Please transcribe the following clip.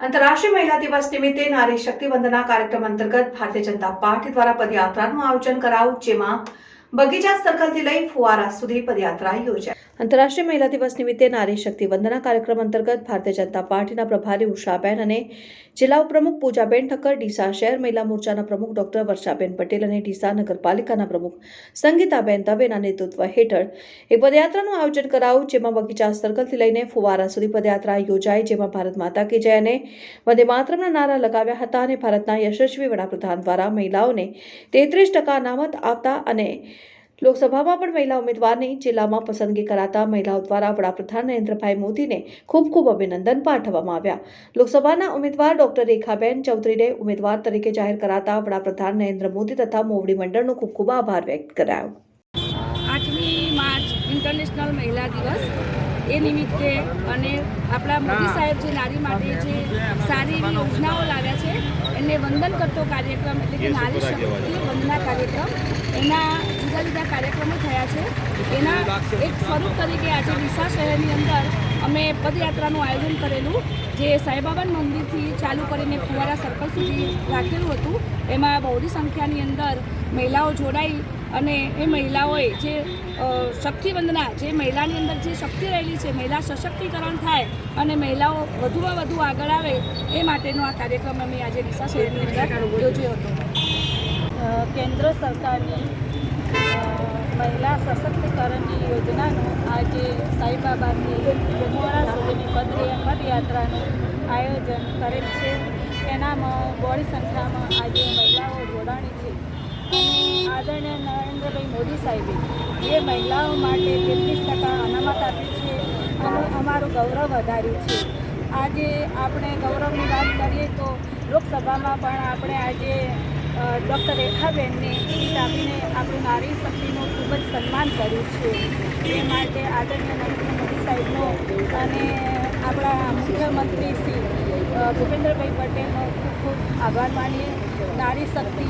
આંતરરાષ્ટ્રીય મહિલા દિવસ નિમિત્તે નારી શક્તિ વંદના કાર્યક્રમ અંતર્ગત ભારતીય જનતા પાર્ટી દ્વારા પદયાત્રાનું આયોજન કરાયું, જેમાં બગીચા સર્કલથી લઈ ફુવારા સુધી પદયાત્રા યોજાઈ. આંતરરાષ્ટ્રીય મહિલા દિવસ નિમિત્તે નારી શક્તિ વંદના કાર્યક્રમ અંતર્ગત ભારતીય જનતા પાર્ટીના પ્રભારી ઉષાબેન અને જિલ્લા ઉપપ્રમુખ પૂજાબેન ઠક્કર, ડીસા શહેર મહિલા મોરચાના પ્રમુખ ડોક્ટર વર્ષાબેન પટેલ અને ડીસા નગરપાલિકાના પ્રમુખ સંગીતાબેન દવેના નેતૃત્વ હેઠળ એક પદયાત્રાનું આયોજન કરાયું, જેમાં બગીચા સર્કલથી લઈને ફુવારા સુધી પદયાત્રા યોજાઈ, જેમાં ભારત માતા કી જય અને વંદે માતરમના નારા લગાવ્યા હતા અને ભારતના યશસ્વી વડાપ્રધાન દ્વારા મહિલાઓને તેત્રીસ ટકા અનામત આપતા અને લોકસભામાં પણ મહિલા ઉમેદવારની જિલ્લામાં પસંદગી કરાતા મહિલાઓ દ્વારા વડાપ્રધાન નરેન્દ્રભાઈ મોદીને ખૂબ ખૂબ અભિનંદન પાઠવવામાં આવ્યા. લોકસભાના ઉમેદવાર ડોક્ટર રેખાબેન ચૌધરીને ઉમેદવાર તરીકે જાહેર કરાતા વડાપ્રધાન નરેન્દ્ર મોદી તથા મોવડી મંડળનો ખૂબ ખૂબ આભાર વ્યક્ત કરાયો. આઠમી માર્ચ ઇન્ટરનેશનલ મહિલા દિવસ. એ નિમિત્તે અને આપણા મોદી સાહેબ જે નારી માટે જે સારી એવી યોજનાઓ લાવ્યા છે એને વંદન કરતો કાર્યક્રમ એટલે કે નારી શક્તિ વંદના કાર્યક્રમ. એના જુદા જુદા કાર્યક્રમો થયા છે. એના એક સ્વરૂપ તરીકે આજે ડીસા શહેરની અંદર અમે પદયાત્રાનું આયોજન કરેલું, જે સાંઈબાબા મંદિરથી ચાલુ કરીને ફુવારા સર્કલ સુધી રાખેલું હતું. એમાં બહોળી સંખ્યાની અંદર મહિલાઓ જોડાઈ અને એ મહિલાઓએ જે શક્તિવંદના શક્તિ વંદના જે મહિલાની અંદર જે શક્તિ રહેલી છે, મહિલા સશક્તિકરણ થાય અને મહિલાઓ વધુમાં વધુ આગળ આવે એ માટેનો આ કાર્યક્રમ અમે આજે ડીસા શહેરની અંદર યોજ્યો હતો. કેન્દ્ર સરકારની આજે સાંઈબાબાથી જમવાડા સુધીની પદ પદયાત્રાનું આયોજન કરેલ છે. એનામાં બોડી સંખ્યામાં આજે મહિલાઓ જોડાણી છે. અને આદરણીય નરેન્દ્રભાઈ મોદી સાહેબે જે મહિલાઓ માટે તેત્રીસ ટકા અનામત આપી છે અને અમારું ગૌરવ વધાર્યું છે. આજે આપણે ગૌરવની વાત કરીએ તો લોકસભામાં પણ આપણે આજે ડૉક્ટર રેખાબેનને સીટ આપીને આપણું નારી શક્તિનું ખૂબ જ સન્માન કર્યું છે. એ માટે આદરણીય નરેન્દ્ર મોદી સાહેબનો અને આપણા મુખ્યમંત્રી શ્રી ભૂપેન્દ્રભાઈ પટેલનો ખૂબ ખૂબ આભાર માનીએ. નારી શક્તિ